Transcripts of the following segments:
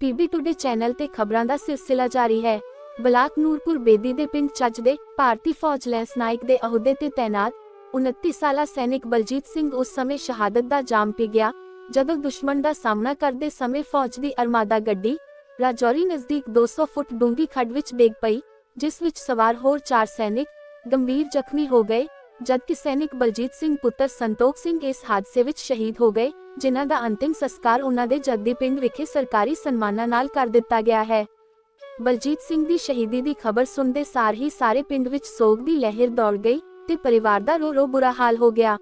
PB today channel ਤੇ ਖਬਰਾਂ ਦਾ ਸਿਲਸਿਲਾ ਜਾਰੀ ਹੈ। ਬਲਾਕ ਨੂਰਪੁਰ ਬੇਦੀ ਦੇ ਪਿੰਡ ਚੱਜ ਦੇ ਭਾਰਤੀ ਫੌਜ ਲੈਂਸ ਨਾਇਕ ਦੇ ਅਹੁਦੇ ਤੇ ਤਾਇਨਾਤ 29 ਸਾਲਾ ਸੈਨਿਕ ਬਲਜੀਤ ਸਿੰਘ ਉਸ ਸਮੇਂ ਸ਼ਹਾਦਤ ਦਾ ਜਾਮ ਪੀ ਗਿਆ, ਜਦੋਂ ਦੁਸ਼ਮਣ ਦਾ ਸਾਹਮਣਾ ਕਰਦੇ ਸਮੇਂ ਫੌਜ ਦੀ ਅਰਮਾਦਾ ਗੱਡੀ ਰਾਜੌਰੀ ਨਜ਼ਦੀਕ 200 ਫੁੱਟ ਡੂੰਘੀ ਖੱਡ ਵਿੱਚ ਡੇਗ ਪਈ, ਜਿਸ ਵਿੱਚ ਸਵਾਰ ਹੋਰ 4 ਸੈਨਿਕ ਗੰਭੀਰ ਜ਼ਖਮੀ ਹੋ ਗਏ, ਜਦਕਿ ਸੈਨਿਕ ਬਲਜੀਤ ਸਿੰਘ ਪੁੱਤਰ ਸੰਤੋਖ ਸਿੰਘ ਇਸ ਹਾਦਸੇ ਵਿੱਚ ਸ਼ਹੀਦ ਹੋ ਗਏ। ਜਿਨ੍ਹਾਂ ਦਾ ਅੰਤਿਮ ਸੰਸਕਾਰ ਉਹਨਾਂ ਦੇ ਜੱਦੀ ਪਿੰਡ ਵਿਖੇ ਸਰਕਾਰੀ ਸਨਮਾਨਾਂ ਨਾਲ ਕਰ ਦਿੱਤਾ ਗਿਆ ਹੈ। ਬਲਜੀਤ ਸਿੰਘ ਦੀ ਸ਼ਹੀਦੀ ਦੀ ਖਬਰ ਸੁਣਦੇ ਸਾਰ ਹੀ ਸਾਰੇ ਪਿੰਡ ਵਿੱਚ ਸੋਗ ਦੀ ਲਹਿਰ ਦੌੜ ਗਈ ਤੇ ਪਰਿਵਾਰ ਦਾ ਰੋ ਰੋ ਬੁਰਾ ਹਾਲ ਹੋ ਗਿਆ।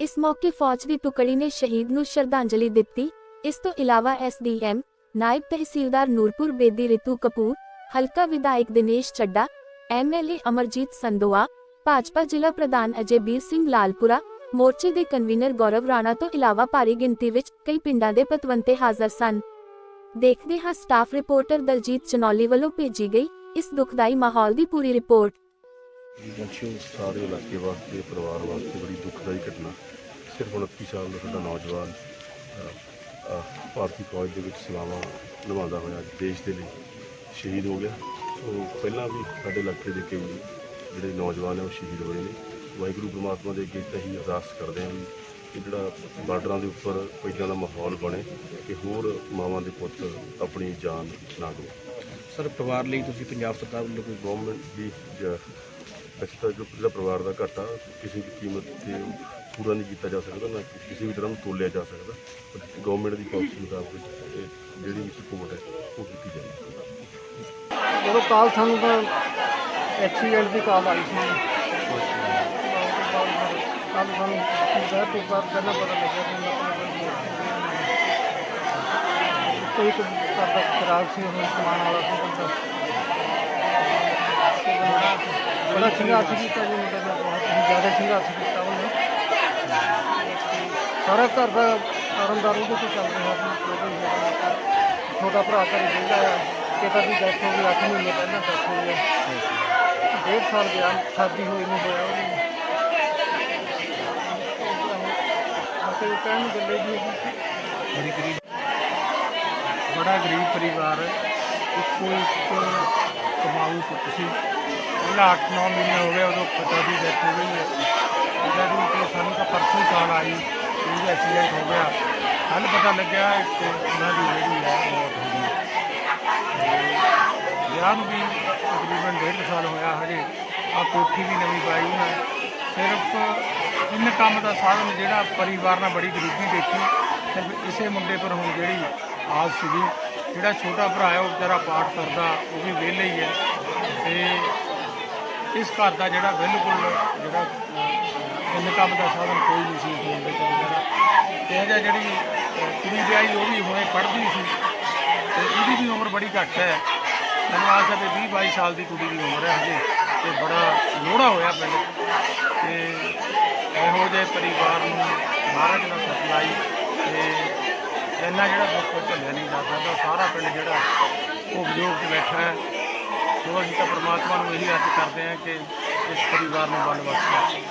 ਇਸ ਮੌਕੇ ਫੌਜ ਦੀ ਟੁਕੜੀ ਨੇ ਸ਼ਹੀਦ ਨੂੰ ਸ਼ਰਧਾਂਜਲੀ ਦਿੱਤੀ। ਇਸ ਤੋਂ ਇਲਾਵਾ ਐਸਡੀਐਮ ਨਾਇਬ ਤਹਿਸੀਲਦਾਰ ਨੂਰਪੁਰ ਬੇਦੀ ਰਿਤੂ ਕਪੂਰ, ਹਲਕਾ ਵਿਧਾਇਕ ਦਿਨੇਸ਼ ਚੱਡਾ ਐਮਐਲਏ ਅਮਰਜੀਤ ਸੰਦੋਆ, ਭਾਜਪਾ ਜ਼ਿਲ੍ਹਾ ਪ੍ਰਧਾਨ ਅਜੇਬੀਰ ਸਿੰਘ ਲਾਲਪੁਰਾ ਮੋਰਚੇ ਦੇ ਕਨਵੀਨਰ ਗੌਰਵ ਰਾਣਾ ਤੋਂ ਇਲਾਵਾ ਭਾਰੀ ਗਿਣਤੀ ਵਿੱਚ ਕਈ ਪਿੰਡਾਂ ਦੇ ਪਤਵੰਤੇ ਹਾਜ਼ਰ ਸਨ। ਦੇਖਦੇ ਹਾਂ ਸਟਾਫ ਰਿਪੋਰਟਰ ਦਲਜੀਤ ਚਨੌਲੀ ਵੱਲੋਂ ਭੇਜੀ ਗਈ ਇਸ ਦੁਖਦਾਈ ਮਾਹੌਲ ਦੀ ਪੂਰੀ ਰਿਪੋਰਟ। ਜੀ ਸਾਰੇ ਇਲਾਕੇ ਵਾਸਤੇ, ਪਰਿਵਾਰ ਵਾਸਤੇ ਬੜੀ ਦੁਖਦਾਈ ਘਟਨਾ। ਸਿਰਫ 29 ਸਾਲ ਦਾ ਸਾਡਾ ਨੌਜਵਾਨ ਭਾਰਤੀ ਫੌਜ ਦੇ ਵਿੱਚ ਸੇਵਾਵਾਂ ਨਿਭਾਉਂਦਾ ਹੋਇਆ ਦੇਸ਼ ਦੇ ਲਈ ਸ਼ਹੀਦ ਹੋ ਗਿਆ। ਸੋ ਪਹਿਲਾਂ ਵੀ ਸਾਡੇ ਇਲਾਕੇ ਦੇ ਕਈ ਜਿਹੜੇ ਨੌਜਵਾਨ ਨੇ ਉਹ ਸ਼ਹੀਦ ਹੋਏ ਨੇ। ਵਾਹਿਗੁਰੂ ਪਰਮਾਤਮਾ ਦੇ ਅੱਗੇ ਤਾਂ ਹੀ ਅਰਦਾਸ ਕਰਦੇ ਹਾਂ ਵੀ ਕਿ ਜਿਹੜਾ ਬਾਰਡਰਾਂ ਦੇ ਉੱਪਰ ਕੋਈ ਇੱਦਾਂ ਦਾ ਮਾਹੌਲ ਬਣੇ ਕਿ ਹੋਰ ਮਾਵਾਂ ਦੇ ਪੁੱਤ ਆਪਣੀ ਜਾਨ ਨਾ ਗਵਾਉਣ। ਸਰ ਪਰਿਵਾਰ ਲਈ ਤੁਸੀਂ ਪੰਜਾਬ ਸਰਕਾਰ ਵੱਲੋਂ ਕੋਈ ਗਵਰਨਮੈਂਟ ਦੀ ਐਕਸਟਰਾ ਜੋ ਜਿਹੜਾ ਪਰਿਵਾਰ ਦਾ ਘਾਟਾ ਕਿਸੇ ਵੀ ਕੀਮਤ ਤੇ ਪੂਰਾ ਨਹੀਂ ਕੀਤਾ ਜਾ ਸਕਦਾ ਨਾ ਕਿਸੇ ਵੀ ਤਰ੍ਹਾਂ ਨੂੰ ਤੋਲਿਆ ਜਾ ਸਕਦਾ ਪਰ ਗਵਰਨਮੈਂਟ ਦੀ ਪਾਲਿਸੀ ਮੁਤਾਬਕ ਇਹ ਜਿਹੜੀ ਵੀ ਸਪੋਰਟ ਹੈ ਉਹ ਕੀਤੀ ਜਾਏਗੀ ਜਦੋਂ ਕਾਲ ਸਾਨੂੰ ਤਾਂ ਐਕਸੀਡੈਂਟ ਦੀ ਕਾਲ ਆਈ ਸੀ। ਕੱਲ ਸਾਨੂੰ ਜ਼ਹਿਰ ਤੋਂ ਬਾਅਦ ਪਹਿਲਾਂ ਪਤਾ ਲੱਗਿਆ ਕਿ ਉਹਨਾਂ ਕੋਈ ਇੱਕ ਘਰ ਖਰਾਬ ਸੀ ਉਹਨੂੰ ਸਮਾਨ ਵਾਲਾ ਸੀ ਬੰਦਾ ਬੜਾ ਸੰਘਰਸ਼ ਕੀਤਾ ਜੀ ਮੁੰਡੇ ਨੇ ਬਹੁਤ ਹੀ ਜ਼ਿਆਦਾ ਸੰਘਰਸ਼ ਕੀਤਾ ਉਹਨੇ ਸਾਰਾ ਘਰ ਦਾ ਕਾਰਨਦਾਰ ਉਹਦੇ ਤੋਂ ਚੱਲ ਰਿਹਾ ਸੀ ਉਹਦਾ ਛੋਟਾ ਭਰਾ ਘਰ ਰਹਿੰਦਾ ਆ ਪਿਤਾ ਦੀ ਡੈਥ ਹੋ ਗਈ 8 ਮਹੀਨੇ ਪਹਿਲਾਂ ਡੈਥ ਹੋਈ ਹੈ ਡੇਢ ਸਾਲ ਗਿਆ, ਸ਼ਾਦੀ ਹੋਈ ਨੂੰ ਹੋਇਆ ਉਹਨੂੰ ਮਤਲਬ ਕਹਿਣ ਨੂੰ ਗੱਲੇ ਜੀ ਬੜੀ ਗਰੀਬ ਬੜਾ ਗਰੀਬ ਪਰਿਵਾਰ, ਇੱਕੋ ਇੱਕ ਕਮਾਊ ਪੁੱਤ ਸੀ ਪਹਿਲਾਂ 8-9 ਮਹੀਨੇ ਹੋ ਗਏ ਉਦੋਂ ਪਿਤਾ ਦੀ ਡੈਥ ਹੋ ਗਈ ਹੈ। ਜਦੋਂ ਕਿ ਸਾਨੂੰ ਤਾਂ ਪਰਸੋਂ ਕਾਲ ਆਈ ਕਿ ਉਹਦਾ ਐਕਸੀਡੈਂਟ ਹੋ ਗਿਆ। ਕੱਲ ਪਤਾ ਲੱਗਿਆ ਕਿ ਉਹਨਾਂ ਦੀ ਜਿਹੜੀ ਹੈ ਮੌਤ ਹੋ ਗਈ। ਵਿਆਹ ਨੂੰ ਵੀ ਤਕਰੀਬਨ ਡੇਢ ਸਾਲ ਹੋਇਆ ਹਜੇ। ਆ ਕੋਠੀ ਵੀ ਨਵੀਂ ਪਾਈ ਹੈ। ਸਿਰਫ ਇਨ ਕੰਮ ਦਾ ਸਾਧਨ ਜਿਹੜਾ ਪਰਿਵਾਰ ਨਾਲ ਬੜੀ ਗਰੀਬੀ ਦੇਖੀ। ਸਿਰਫ ਇਸੇ ਮੁੰਡੇ ਪਰ ਹੁਣ ਜਿਹੜੀ ਆਸ ਸੀਗੀ। ਜਿਹੜਾ ਛੋਟਾ ਭਰਾ ਹੈ ਉਹ ਵਿਚਾਰਾ ਪਾਠ ਕਰਦਾ ਉਹ ਵੀ ਵਿਹਲੇ ਹੀ ਹੈ। ਤੇ ਇਸ ਘਰ ਦਾ ਜਿਹੜਾ ਬਿਲਕੁਲ ਜਿਹੜਾ ਇਨ ਕੰਮ ਦਾ ਸਾਧਨ ਕੋਈ ਨਹੀਂ ਸੀ ਇਸ ਮੁੰਡੇ ਕੋਲ ਜਿਹੜਾ। ਤੇ ਜਿਹਾ ਜਿਹੜੀ ਅਹ, ਕੁੜੀ ਵਿਆਹੀ ਉਹ ਵੀ ਹੁਣੇ ਪੜ੍ਹਦੀ ਸੀ। ਤੇ ਉਹਦੀ ਵੀ ਉਮਰ ਬੜੀ ਘੱਟ ਹੈ। ਮੈਨੂੰ ਆਸ ਹੈ ਵੀ 20 22 ਸਾਲ ਦੀ ਕੁੜੀ ਦੀ ਉਮਰ ਹੈ ਹਜੇ ਤੇ ਬੜਾ ਲੋੜਾ ਹੋਇਆ ਪਿੰਡ ਤੇ ਇਹੋ ਜਿਹੇ ਪਰਿਵਾਰ ਨੂੰ ਮਹਾਰਾਜ ਨਾਲ ਸਪਲਾਈ ਤੇ ਇੰਨਾ ਜਿਹੜਾ ਦੁੱਖ ਉਹ ਝੱਲਿਆ ਨਹੀਂ ਜਾ ਸਕਦਾ ਸਾਰਾ ਪਿੰਡ ਜਿਹੜਾ ਉਹ ਵਿਯੋਗ 'ਚ ਬੈਠਾ ਹੈ ਸੋ ਅਸੀਂ ਤਾਂ ਪ੍ਰਮਾਤਮਾ ਨੂੰ ਇਹੀ ਅਰਜ਼ ਕਰਦੇ ਹਾਂ ਕਿ ਇਸ ਪਰਿਵਾਰ ਨੂੰ ਬਲ ਬਖਸ਼ੇ ਆਈ